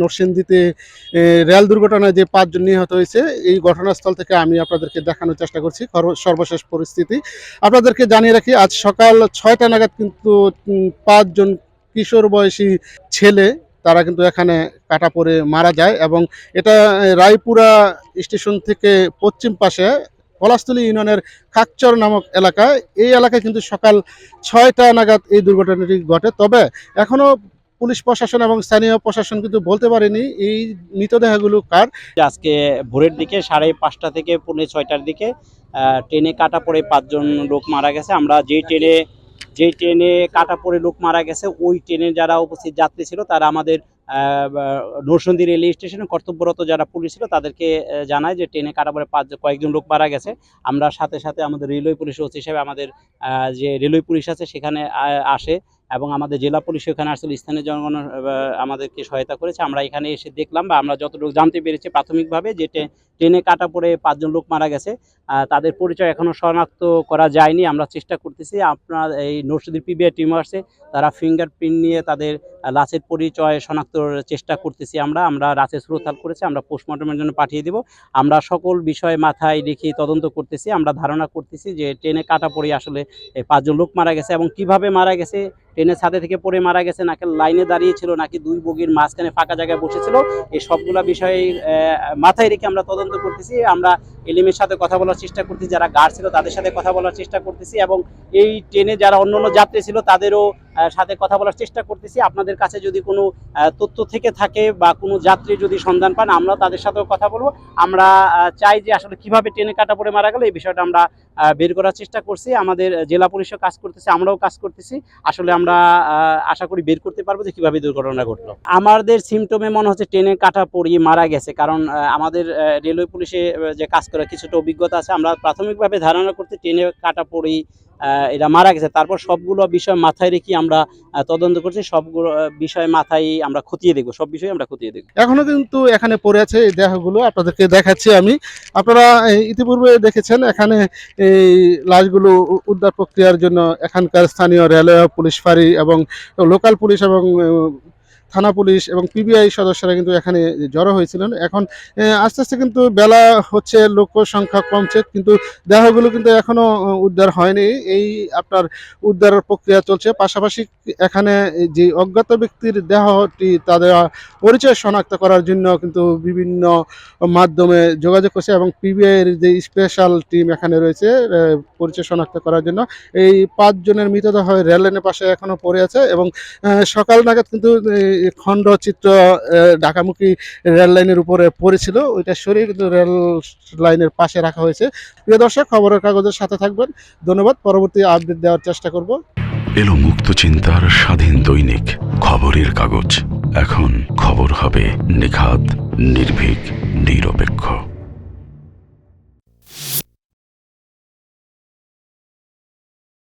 নরসিংদীতে রেল দুর্ঘটনায় যে পাঁচজন নিহত হয়েছে, এই ঘটনাস্থল থেকে আমি আপনাদেরকে দেখানোর চেষ্টা করছি সর্বশেষ পরিস্থিতি। আপনাদেরকে জানিয়ে রাখি, আজ সকাল ছয়টা নাগাদ কিন্তু পাঁচজন কিশোর বয়সী ছেলে, তারা কিন্তু এখানে কাটা পড়ে মারা যায় এবং এটা রায়পুরা স্টেশন থেকে পশ্চিম পাশে পলাশতলী ইউনিয়নের কাকচর নামক এলাকায়। এই এলাকায় কিন্তু সকাল ছয়টা নাগাদ এই দুর্ঘটনাটি ঘটে। তবে এখনও পুলিশ প্রশাসন এবং স্থানীয় প্রশাসন কিন্তু বলতে পারেনি এই মৃতদেহগুলো কার? আজকে ভোরের দিকে সাড়ে পাঁচটা থেকে পৌনে ছয়টার দিকে ট্রেনে কাটা পড়ে পাঁচজন লোক মারা গেছে। আমরা যেই ট্রেনে যেই ট্রেনে কাটা পড়ে লোক মারা গেছে, ওই ট্রেনে যারা উপস্থিত যাত্রী ছিল, তারা আমাদের নরসন্দী রেল স্টেশনে কর্তব্যরত যারা পুলিশ ছিল, তাদেরকে জানায় যে ট্রেনে কাটা পড়ে পাঁচ, কয়েকজন লোক মারা গেছে। আমরা সাথে সাথে আমাদের রেলওয়ে পুলিশ হিসেবে আমাদের যে রেলওয়ে পুলিশ আছে, সেখানে আসে। এবং আমাদের জেলা পুলিশ এখানে আসলে স্থানীয় জনগণ আমাদেরকে সহায়তা করেছে। আমরা এখানে এসে দেখলাম বা আমরা যতটুকু জানতে পেরেছি প্রাথমিকভাবে যে ট্রেনে কাটা পড়ে পাঁচজন লোক মারা গেছে। তাদের পরিচয় এখনও শনাক্ত করা যায়নি। আমরা চেষ্টা করতেছি, আপনার এই নরসিংদীর পিবিআই টিম আসছে তারা ফিঙ্গারপ্রিন্ট নিয়ে তাদের লাশের পরিচয় শনাক্তর চেষ্টা করতেছি আমরা আমরা লাশের সুরতাল করেছি আমরা পোস্টমর্টমের জন্য পাঠিয়ে দেব। আমরা সকল বিষয় মাথায় রেখে তদন্ত করতেছি আমরা ধারণা করতেছি যে ট্রেনে কাটা পড়ে আসলে পাঁচজন লোক মারা গেছে এবং কীভাবে মারা গেছে ট্রেনের ছাদে থেকে পড়ে মারা গেছে নাকি লাইনে দাঁড়িয়ে ছিল নাকি দুই বগির মাঝখানে ফাঁকা জায়গায় বসেছিল এই সবগুলা বিষয়ে মাথায় রেখে আমরা তদন্ত করতেছি। আমরা এলিমের সাথে কথা বলার চেষ্টা করতেছি যারা গার্ড ছিল তাদের সাথে কথা বলার চেষ্টা করতেছি এবং এই ট্রেনে যারা অন্য অন্য যাত্রী ছিল তাদেরও সাথে কথা বলার চেষ্টা করতেছি। আপনাদের কাছে যদি কোনো তথ্য থেকে থাকে বা কোনো যাত্রী যদি সন্ধান পান আমরা তাদের সাথেও কথা বলব। আমরা চাই যে আসলে কীভাবে ট্রেনে কাটা পড়ে মারা গেল এই বিষয়টা আমরা বের করার চেষ্টা করছি। আমাদের জেলা পুলিশও কাজ করতেছে আমরাও কাজ করতেছি। আসলে আমরা আশা করি বের করতে পারব যে কীভাবে দুর্ঘটনা ঘটলো। আমাদের সিমটমে মনে হচ্ছে ট্রেনে কাটা পড়িয়ে মারা গেছে কারণ আমাদের রেলওয়ে পুলিশে যে কাজ করার কিছুটা অভিজ্ঞতা আছে। আমরা প্রাথমিকভাবে ধারণা করতে ট্রেনে কাটা আহ, এরা মারা গেছে। তারপর সবগুলো বিষয় মাথায় রেখে আমরা তদন্ত করছি। সবগুলো বিষয় মাথায় আমরা খতিয়ে দেখব। সব বিষয় আমরা খতিয়ে দেখব। এখনও কিন্তু এখানে পড়ে আছে এই দেহগুলো। আপনাদেরকে দেখাচ্ছি আমি। আপনারা ইতিপূর্বে দেখেছেন এখানে এই লাশগুলো উদ্ধার প্রক্রিয়ার জন্য এখানকার স্থানীয় রেলওয়ে, পুলিশ ফাঁড়ি এবং লোকাল পুলিশ এবং থানা পুলিশ এবং পিবিআই সদস্যরা কিন্তু এখানে জড়ো হয়েছিলেন। এখন আস্তে আস্তে কিন্তু বেলা হচ্ছে লোক সংখ্যা কমছে কিন্তু দেহগুলো কিন্তু এখনও আহ, উদ্ধার হয়নি। এই আপনার উদ্ধারের প্রক্রিয়া চলছে। পাশাপাশি এখানে যে অজ্ঞাত ব্যক্তির দেহটি তাদের পরিচয় শনাক্ত করার জন্য কিন্তু বিভিন্ন মাধ্যমে যোগাযোগ করছে এবং পিবিআই এর যে স্পেশাল টিম এখানে রয়েছে পরিচয় শনাক্ত করার জন্য এই পাঁচজনের মৃতদেহ রেল লাইনের পাশে এখনও পড়ে আছে এবং সকাল নাগাদ কিন্তু এই খণ্ডচিত্র আহ, ঢাকামুখী রেল লাইনের উপরে পড়েছিল। ওইটা সরিয়ে কিন্তু রেল লাইনের পাশে রাখা হয়েছে। প্রিয় দর্শক খবরের কাগজের সাথে থাকবেন। ধন্যবাদ। পরবর্তী আপডেট দেওয়ার চেষ্টা করব। এলো মুক্ত চিন্তার স্বাধীন দৈনিক খবরের কাগজ। এখন খবর হবে নিখাত নির্ভীক